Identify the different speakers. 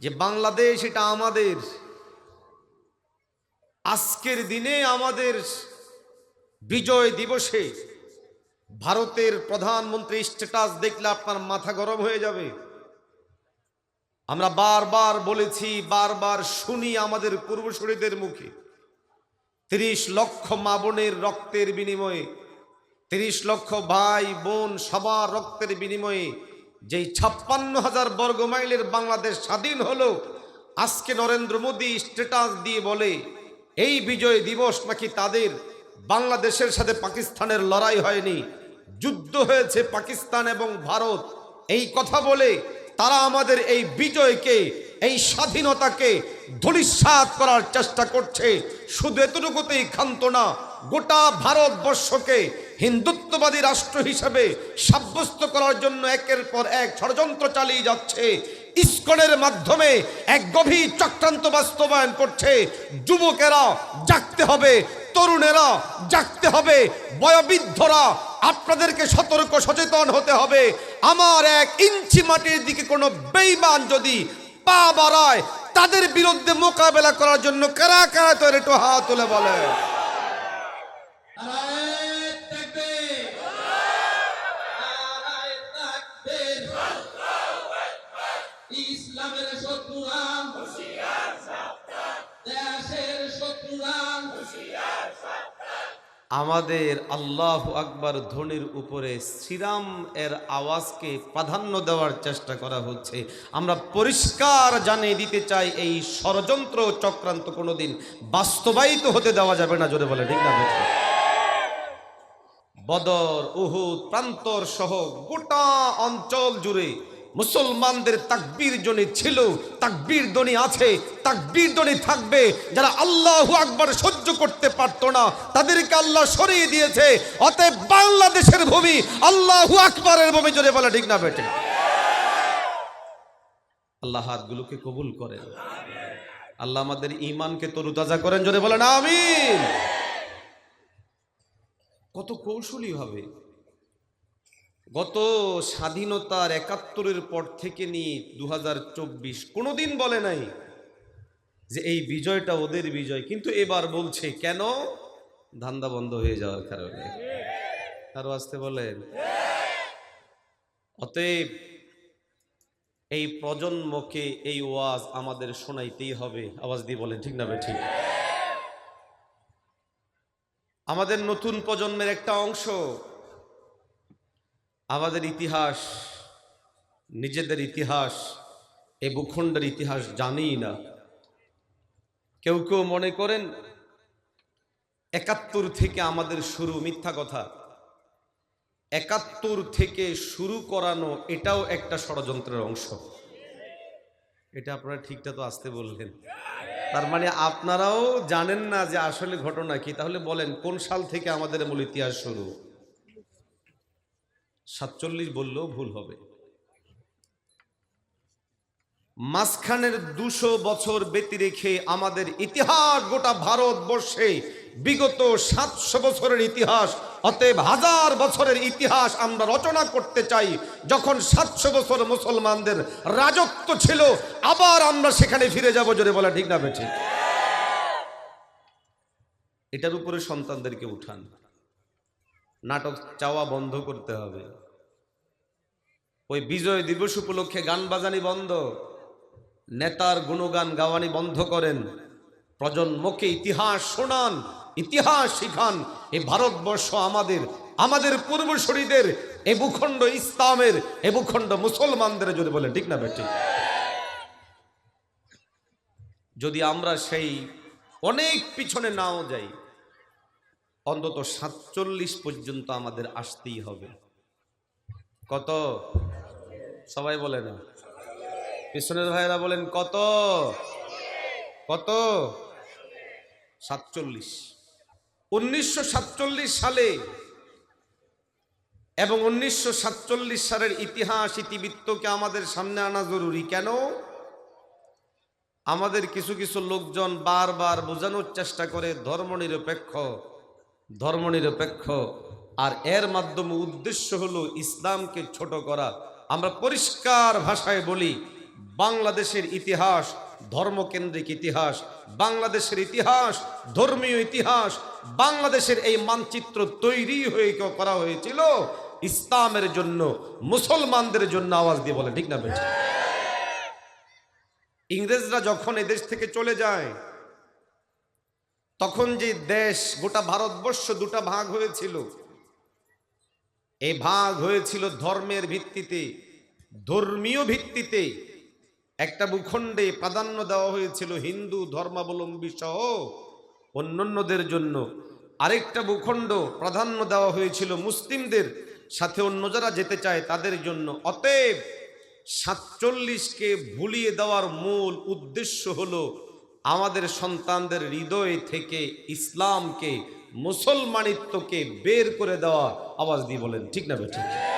Speaker 1: যে বাংলাদেশ এটা আমাদের। আজকের দিনে আমাদের বিজয় দিবসে ভারতের প্রধানমন্ত্রী স্ট্যাটাস দেখলে আপনার মাথা গরম হয়ে যাবে। আমরা বারবার বলেছি, বারবার শুনি আমাদের পূর্বসূরীদের মুখে। তিরিশ লক্ষ মা বোনের রক্তের বিনিময়ে, তিরিশ লক্ষ ভাই বোন সবার রক্তের বিনিময়ে যেই ছাপ্পান্ন হাজার বর্গ মাইলের বাংলাদেশ স্বাধীন হলো, আজকে নরেন্দ্র মোদী স্ট্যাটাস দিয়ে বলে, এই বিজয় দিবস নাকি তাদের বাংলাদেশের সাথে পাকিস্তানের লড়াই হয়নি। যুদ্ধ হয়েছে পাকিস্তান এবং ভারত। এই কথা বলে তারা আমাদের এই বিজয়কে, এই স্বাধীনতাকে ধূলিসাৎ করার চেষ্টা করছে। শুধু এতটুকুতেই ক্ষান্ত না, গোটা ভারতবর্ষকে হিন্দুত্ববাদী রাষ্ট্র হিসেবে সাব্যস্ত করার জন্য একের পর এক ষড়যন্ত্র চালিয়ে যাচ্ছে। ইস্কনের মাধ্যমে এক গভীর চক্রান্ত বাস্তবায়ন করছে। যুবকেরা জাগতে হবে, তরুণেরা জাগতে হবে, বয়োবৃদ্ধরা আপনাদেরকে সতর্ক, সচেতন হতে হবে। আমার এক ইঞ্চি মাটির দিকে কোনো বেইমান যদি পা বাড়ায়, তাদের বিরুদ্ধে মোকাবেলা করার জন্য কারা কারা তোর একটু হাত তুলে বলে।
Speaker 2: ইসলামের শত্রুরা, দেশের শত্রুরা
Speaker 1: আমাদের আল্লাহ আকবার ধ্বনির উপরে শ্রীরাম এর আওয়াজকে প্রাধান্য দেওয়ার চেষ্টা করা হচ্ছে আমরা পরিষ্কার জানিয়ে দিতে চাই, এই ষড়যন্ত্র চক্রান্ত কোনোদিন বাস্তবায়িত হতে দেওয়া যাবে না, জোরে বলে ঠিক না? বদর, উহুদ, প্রান্তর সহ গোটা অঞ্চল জুড়ে মুসলমানদের তাকবীর জনি ছিল, তাকবীর ধ্বনি আছে, তাকবীর ধ্বনি থাকবে। যারা আল্লাহু আকবার সহ্য করতে পারতো না, তাদেরকে আল্লাহ সরিয়ে দিয়েছে। অতএব বাংলাদেশের ভূমি আল্লাহু আকবরের ভূমি জোরে বলে, ঠিক না বেটে আল্লাহ হাতগুলোকে কবুল করেন। আল্লাহ আমাদের ইমানকে তরুতাজা করেন, জোরে বলেন, আমিন। কত কৌশলী হবে। গত স্বাধীনতার একাত্তরের পর থেকে নিয়ে দু হাজার চব্বিশ। কোনোদিন বলে নাই যে এই বিজয়টা ওদের বিজয়, কিন্তু এবার বলছে, কেন? ধান্দা বন্ধ হয়ে যাওয়ার কারণে। আরও আসতে বলেন? অতএব এই প্রজন্মকে এই ওয়াজ আমাদের শোনাইতেই হবে। আওয়াজ দিয়ে বলেন, ঠিক না ঠিক? আমাদের নতুন প্রজন্মের একটা অংশ আমাদের ইতিহাস, নিজেদের ইতিহাস এ ভূখণ্ডের ইতিহাস জানেই না। কেউ কেউ মনে করেন, একাত্তর থেকে আমাদের শুরু, মিথ্যা কথা। একাত্তর থেকে শুরু করানো, এটাও একটা ষড়যন্ত্রের অংশ। এটা আপনারা ঠিকটা তো আসতে বললেন। তার মানে আপনারাও জানেন না যে আসলে ঘটনা কি। তাহলে বলেন, কোন সাল থেকে আমাদের মূল ইতিহাস শুরু? সাতচল্লিশ বললেও ভুল হবে। মাঝখানের দুশো বছর ব্যতি রেখে আমাদের ইতিহাস গোটা ভারতবর্ষে বিগত সাতশো বছরের ইতিহাস, অতএব হাজার বছরের ইতিহাস আমরা রচনা করতে চাই। যখন সাতশো বছর মুসলমানদের রাজত্ব ছিল, আবার আমরা সেখানে ফিরে যাব জোরে বলা ঠিক না বেঠিক। এটার উপরে সন্তানদেরকে উঠান। নাটক চাওয়া বন্ধ করতে হবে। ওই বিজয় দিবস উপলক্ষে গান বাজানি বন্ধ। নেতার গুণগান গাওয়ানি বন্ধ করেন। প্রজন্মকে ইতিহাস শোনান, ইতিহাস শিখান। এই ভারতবর্ষ আমাদের আমাদের পূর্বসূরীদের, এ ভূখণ্ড ইসলামের, এ ভূখণ্ড মুসলমানদের যদি বলেন, ঠিক না বেটি যদি আমরা সেই অনেক পিছনে নাও যাই অন্তত সাতচল্লিশ পর্যন্ত আমাদের আসতেই হবে। কত? সবাই বলে না। পিছনের ভাইরা বলেন, কত? কত? সাতচল্লিশ। উনিশশো সালে এবং উনিশশো সাতচল্লিশ সালের ইতিহাস, ইতিবৃত্তকে আমাদের সামনে আনা জরুরি। কেন? আমাদের কিছু কিছু লোকজন বারবার বোঝানোর চেষ্টা করে ধর্মনিরপেক্ষ ধর্মনিরপেক্ষ। আর এর মাধ্যমে উদ্দেশ্য হলো ইসলামকে ছোট করা। আমরা পরিষ্কার ভাষায় বলি, বাংলাদেশের ইতিহাস ধর্মকেন্দ্রিক ইতিহাস, বাংলাদেশের ইতিহাস ধর্মীয় ইতিহাস, বাংলাদেশের এই মানচিত্র তৈরি হয়ে করা হয়েছিল ইসলামের জন্য, মুসলমানদের জন্য আওয়াজ দিয়ে বলে, ঠিক না ইংরেজরা যখন এদেশ থেকে চলে যায় তখন যে দেশ গোটা ভারতবর্ষ দুটা ভাগ হয়েছিল এই ভাগ হয়েছিল ধর্মের ভিত্তিতে, ধর্মীয় ভিত্তিতে। একটা ভূখণ্ডে প্রাধান্য দেওয়া হয়েছিল হিন্দু ধর্মাবলম্বী সহ অন্যান্যদের জন্য। আরেকটা ভূখণ্ড প্রাধান্য দেওয়া হয়েছিল মুসলিমদের সাথে অন্য যারা যেতে চায় তাদের জন্য। অতএব সাতচল্লিশকে ভুলিয়ে দেওয়ার মূল উদ্দেশ্য হলো আমাদের সন্তানদের হৃদয় থেকে ইসলামকে, মুসলমানিত্বকে বের করে দেওয়া আওয়াজ দিয়ে বলেন, ঠিক না ঠিক